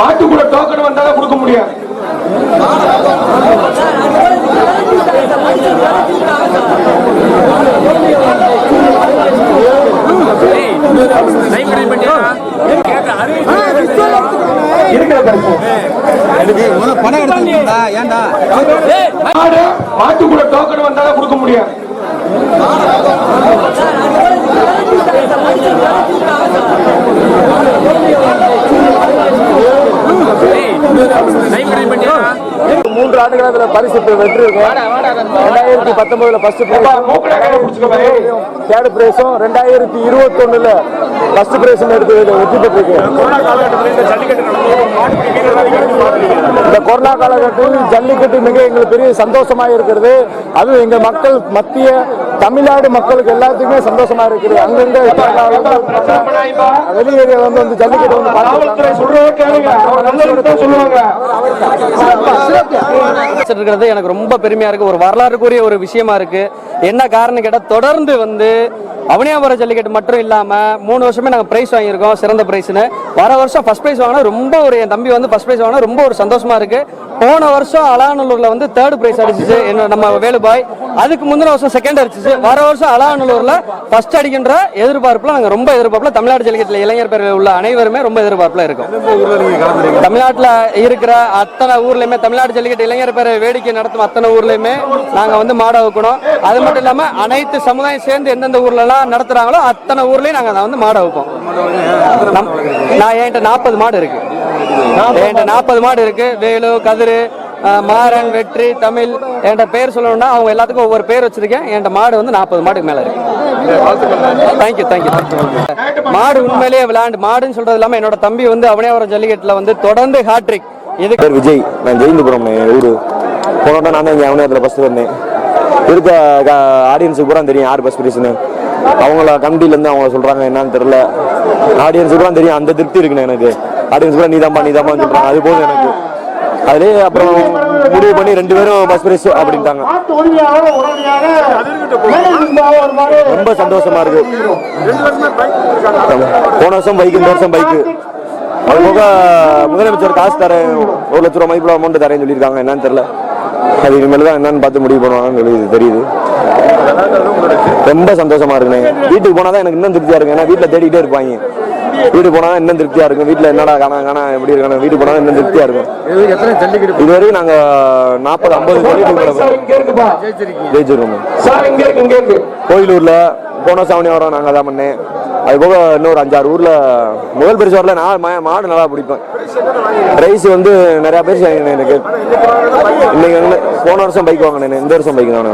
மாட்டுக்குள்ள token வந்தாலும் கொடுக்க முடியாது. இருக்கிற பரிசு பணம் எடுத்துக்கிட்டா ஏன்டா மாடு மாட்டுக்குள்ள டோக்கன் வந்தாலும் கொடுக்க முடியாது. மூன்று ஆண்டுகள் அதுல பரிசு வெற்றி இருக்கும் ரெண்டாயிரத்தி பத்தொன்பதுல ஃபர்ஸ்ட். தேர்ட் பிரைஸும் ரெண்டாயிரத்தி இருபத்தி ஒண்ணுல ஃபர்ஸ்ட் பிரைஸ் எடுத்து வெற்றி பெற்றிருக்கு. இந்த கொரோனா காலகட்டத்தில் ஜல்லிக்கட்டு மிக எங்களுக்கு பெரிய சந்தோஷமா இருக்கிறது. அதுவும் எங்க மக்கள் மத்திய தமிழ்நாடு மக்களுக்கு எல்லாத்துக்குமே சந்தோஷமா இருக்குது அங்கங்க. வெளியேறிய வந்து வந்து ஜல்லிக்கட்டு வந்து சொல்லுவாங்க இருக்கிறது எனக்கு ரொம்ப பெருமையா இருக்கு ஒரு வரலாறுக்குரிய ஒரு விஷயமா இருக்கு என்ன காரணம் கேட்டா தொடர்ந்து வந்து அவனியாபுரம் ஜல்லிக்கட்டு மட்டும் இல்லாம மூணு வருஷமே நாங்க பிரைஸ் வாங்கியிருக்கோம் சிறந்த பிரைஸ்னு வர வருஷம் ஃபர்ஸ்ட் பிரைஸ் வாங்கினா ரொம்ப ஒரு என் தம்பி வந்து ஃபர்ஸ்ட் பிரைஸ் வாங்கினா ரொம்ப ஒரு சந்தோஷமா இருக்கு. போன வருஷம் அலாநல்லூர்ல வந்து தேர்ட் பிரைஸ் அடிச்சிச்சு என்ன நம்ம வேலுபாய். அதுக்கு முந்தின வருஷம் செகண்ட் அடிச்சிச்சு. வர வருஷம் அலாநல்லூர்ல ஃபர்ஸ்ட் அடிக்கின்ற எதிர்பார்ப்புல நாங்க ரொம்ப எதிர்பார்ப்புல தமிழ்நாடு ஜல்லிக்கட்டுல இளைஞர் பேர் உள்ள அனைவருமே ரொம்ப எதிர்பார்ப்புல இருக்கோம். தமிழ்நாட்டுல இருக்கிற அத்தனை ஊர்லயுமே தமிழ்நாடு ஜல்லிக்கட்டு இளைஞர் பேர வேடிக்கை நடத்தும் அத்தனை ஊர்லயுமே நாங்க வந்து மாட வைக்கணும் அது மட்டும் இல்லாம அனைத்து சமுதாயம் சேர்ந்து எந்தெந்த ஊர்ல எல்லாம் நடத்துறாங்களோ அத்தனை ஊர்லயும் நாங்க அதை வந்து மாடை வைப்போம். நான் என்கிட்ட நாற்பது மாடு இருக்கு. என்கிட்ட நாற்பது மாடு இருக்கு. வேலு கதிரு மாறன் வெற்றி தமிழ் என்கிட்ட பேர் சொல்லணும்னா அவங்க எல்லாத்துக்கும் ஒவ்வொரு பேர் வச்சிருக்கேன். என்கிட்ட மாடு வந்து நாற்பது மாடுக்கு மேல இருக்கு. தேங்க்யூ தேங்க்யூ மாடு உண்மையிலேயே விளையாண்டு மாடுன்னு சொல்றது இல்லாம என்னோட தம்பி வந்து அவனியாவரம் ஜல்லிக்கட்டுல வந்து தொடர்ந்து ஹாட்ரிக் இது விஜய். நான் ஜெயந்துபுரம் ஊரு. போனோட நான் தான் இங்கே அவனத்தில் ஃபஸ்ட்டு வந்தேன். இருக்க ஆடியன்ஸுக்கு பூரா தெரியும் யார் பஸ் பிரைஸ்னு அவங்கள கமிட்டிலேருந்து அவங்க சொல்கிறாங்க என்னன்னு தெரில ஆடியன்ஸுக்கு பூரா தெரியும். அந்த திருப்தி இருக்குண்ணே எனக்கு. ஆடியன்ஸ் பூரா நீதாம்பா நீதாம்பான்னு சொல்கிறாங்க அது போதும் எனக்கு. அதுலேயே அப்புறம் முடிவு பண்ணி ரெண்டு பேரும் பஸ் பிரைஸ் அப்படின்ட்டாங்க. ரொம்ப சந்தோஷமா இருக்கு. போன வருஷம் பைக்கு இந்த வருஷம் பைக்கு அது போக முதலமைச்சர் காசு தரேன். ஒரு லட்ச ரூபா மதிப்புல அமௌண்ட் தரேன்னு சொல்லியிருக்காங்க. என்னன்னு தெரியல. அது இனிமேல் தான் என்னன்னு பார்த்து முடிவு பண்ணுவாங்கன்னு சொல்லி தெரியுது. ரொம்ப சந்தோஷமா இருக்குண்ணே. வீட்டுக்கு போனா தான் எனக்கு இன்னும் திருப்தியா இருக்கு ஏன்னா வீட்டில் தேடிக்கிட்டே இருப்பாங்க. வீட்டுக்கு போனா தான் இன்னும் திருப்தியா இருக்கும். வீட்டில் என்னடா காணா காணா எப்படி இருக்கானு. வீட்டுக்கு போனா இன்னும் திருப்தியா இருக்கும். எத்தனை இது வரைக்கும் நாங்க நாற்பது ஐம்பது சார் ஜெயிச்சிருக்கோம். கோயிலூர்ல போன சாவணி வரோம். நாங்க தான் பண்ணேன். அது போக இன்னொரு அஞ்சாறு ஊரில் முதல் பரிசு வரல நான் மாடு நல்லா பிடிப்பேன். ப்ரைஸ் வந்து நிறையா பேர் எனக்கு. இன்னைக்கு வந்து போன வருஷம் பைக் வாங்கினேன் இந்த வருஷம் பைக் தான்